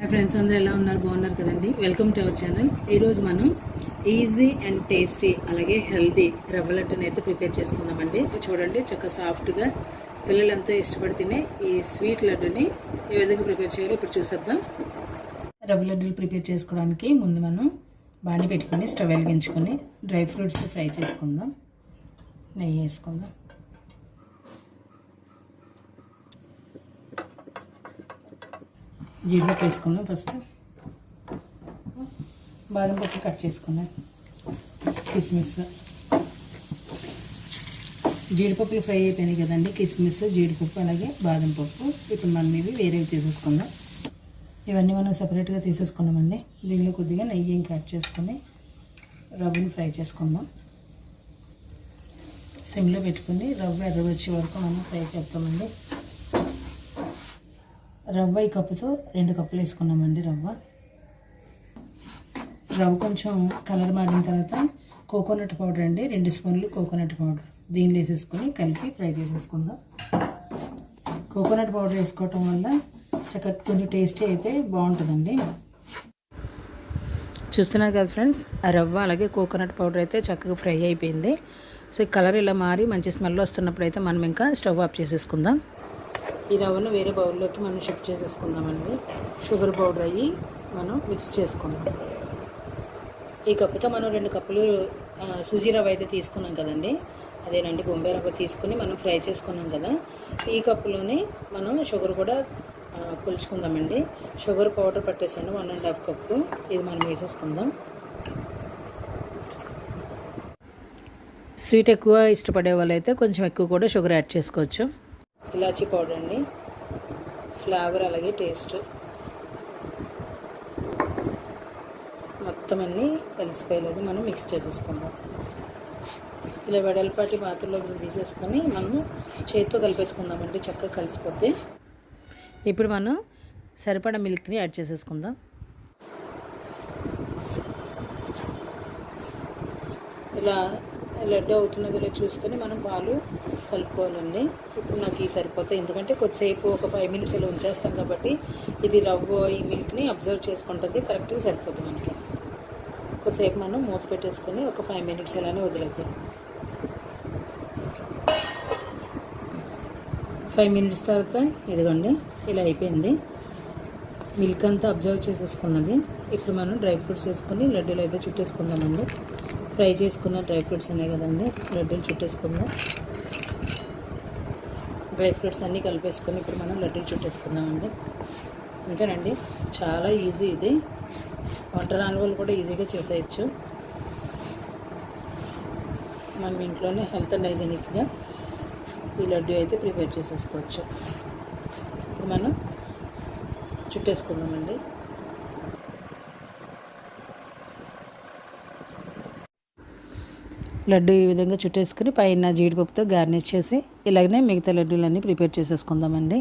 Hi friends అందరూ ఎలా ఉన్నారు? బాగున్నారు కదండి. వెల్కమ్ టు అవర్ ఛానల్ ఈరోజు మనం ఈజీ అండ్ టేస్టీ అలాగే హెల్తీ రవ్వ లడ్డుని అయితే ప్రిపేర్ చేసుకుందామండి. చూడండి చక్కగా సాఫ్ట్గా పిల్లలు ఎంతో ఇష్టపడి తినే ఈ స్వీట్ లడ్డుని ఏ విధంగా ప్రిపేర్ చేయాలో ఇప్పుడు చూసేద్దాం. రవ్వ లడ్డూలు ప్రిపేర్ చేసుకోవడానికి ముందు మనం బాండి పెట్టుకొని స్టవ్ వెలిగించుకొని డ్రై ఫ్రూట్స్ ఫ్రై చేసుకుందాం. నెయ్యి వేసుకుందాం. జీడిపప్పు వేసుకుందాం ఫస్ట్. బాదం పప్పు కట్ చేసుకున్నాం. కిస్మిస్. జీడిపప్పులు ఫ్రై అయిపోయినాయి కదండి. కిస్మిస్ జీడిపప్పు అలాగే బాదం పప్పు. ఇప్పుడు మనం ఇవి వేరేవి తీసేసుకుందాం. ఇవన్నీ మనం సపరేట్గా తీసేసుకున్నామండి. దీనిలో కొద్దిగా నెయ్యి ఇంకా యాడ్ చేసుకొని రవ్వని ఫ్రై చేసుకుందాం. సిమ్లో పెట్టుకుని రవ్వ ఎర్ర వచ్చే వరకు మనం ఫ్రై చేస్తామండి. రవ్వ ఈ కప్పుతో రెండు కప్పులు వేసుకున్నామండి రవ్వ. రవ్వ కొంచెం కలర్ మారిన తర్వాత కోకోనట్ పౌడర్ అండి రెండు స్పూన్లు కోకోనట్ పౌడర్. దీనిలో వేసేసుకొని కలిపి ఫ్రై చేసేసుకుందాం. కోకోనట్ పౌడర్ వేసుకోవటం వల్ల చక్కటి కొంచెం టేస్టీ అయితే బాగుంటుందండి. చూస్తున్నారు కదా ఫ్రెండ్స్ ఆ రవ్వ అలాగే కోకోనట్ పౌడర్ అయితే చక్కగా ఫ్రై అయిపోయింది. సో కలర్ ఇలా మారి మంచి స్మెల్ వస్తున్నప్పుడు అయితే మనం ఇంకా స్టవ్ ఆఫ్ చేసేసుకుందాం. ఈ రవ్వను వేరే బౌల్లోకి మనం షిఫ్ట్ చేసేసుకుందామండి. షుగర్ పౌడర్ అయ్యి మనం మిక్స్ చేసుకుందాం. ఈ కప్పుతో మనం రెండు కప్పులు సూజీ రవ్వ అయితే తీసుకున్నాం కదండి. అదేనండి బొంబాయి రవ్వ తీసుకుని మనం ఫ్రై చేసుకున్నాం కదా. ఈ కప్పులోనే మనం షుగర్ కూడా కొలుచుకుందామండి. షుగర్ పౌడర్ పట్టేసాను వన్ అండ్ హాఫ్ కప్పు. ఇది మనం వేసేసుకుందాం. స్వీట్ ఎక్కువ ఇష్టపడే వాళ్ళైతే కొంచెం ఎక్కువ కూడా షుగర్ యాడ్ చేసుకోవచ్చు. ఇలాచీ పౌడర్ అండి ఫ్లేవర్ అలాగే టేస్ట్. మొత్తం అన్నీ కలిసిపోయేలాగా మనం మిక్స్ చేసేసుకుందాం. ఇలా వెడల్పాటి పాత్రలోకి తీసేసుకొని మనం చేతితో కలిపేసుకుందామండి చక్కగా కలిసిపోద్ది. ఇప్పుడు మనం సరిపడా మిల్క్ని యాడ్ చేసేసుకుందాం. ఇలా లడ్డు అవుతున్నదో లేదో చూసుకొని మనం పాలు కలుపుకోవాలండి. ఇప్పుడు నాకు ఈ సరిపోతాయి ఎందుకంటే కొద్దిసేపు ఒక ఫైవ్ మినిట్స్ ఇలా ఉంచేస్తాం కాబట్టి ఇది రవ్వ ఈ మిల్క్ని అబ్జర్వ్ చేసుకుంటుంది కరెక్ట్గా సరిపోతుంది మనకి. కొద్దిసేపు మనం మూత పెట్టేసుకొని ఒక ఫైవ్ మినిట్స్ ఇలానే వదిలేద్దాం. ఫైవ్ మినిట్స్ తర్వాత ఇదిగోండి ఇలా అయిపోయింది. మిల్క్ అంతా అబ్జర్వ్ చేసేసుకున్నది. ఇప్పుడు మనం డ్రై ఫ్రూట్స్ వేసుకొని లడ్డూలు అయితే చుట్టేసుకుందామండి. ఫ్రై చేసుకున్న డ్రై ఫ్రూట్స్ ఉన్నాయి కదండి. లడ్డూలు చుట్టేసుకుందాం. డ్రై ఫ్రూట్స్ అన్నీ కలిపేసుకొని ఇప్పుడు మనం లడ్డూలు చుట్టేసుకుందామండి. అంతేనండి. చాలా ఈజీ ఇది. వంట రాని వాళ్ళు కూడా ఈజీగా చేసేయచ్చు. మనం ఇంట్లోనే హెల్త్ అండ్ హైజీనిక్గా ఈ లడ్డు అయితే ప్రిపేర్ చేసేసుకోవచ్చు. ఇప్పుడు మనం చుట్టేసుకుందామండి. లడ్డు ఈ విధంగా చుట్టేసుకుని పైన జీడిపప్పుతో గార్నిష్ చేసి ఇలాగనే మిగతా లడ్డూలన్నీ ప్రిపేర్ చేసేసుకుందామండి.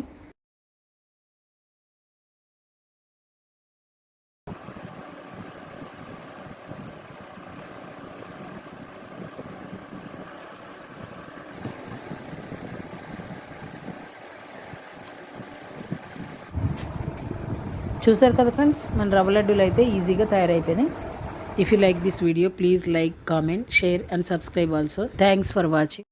చూసారు కదా ఫ్రెండ్స్ మన రవ్వ లడ్డూలు అయితే ఈజీగా తయారైపోయినాయి. If you like this video, please like, comment, share and subscribe also. Thanks for watching.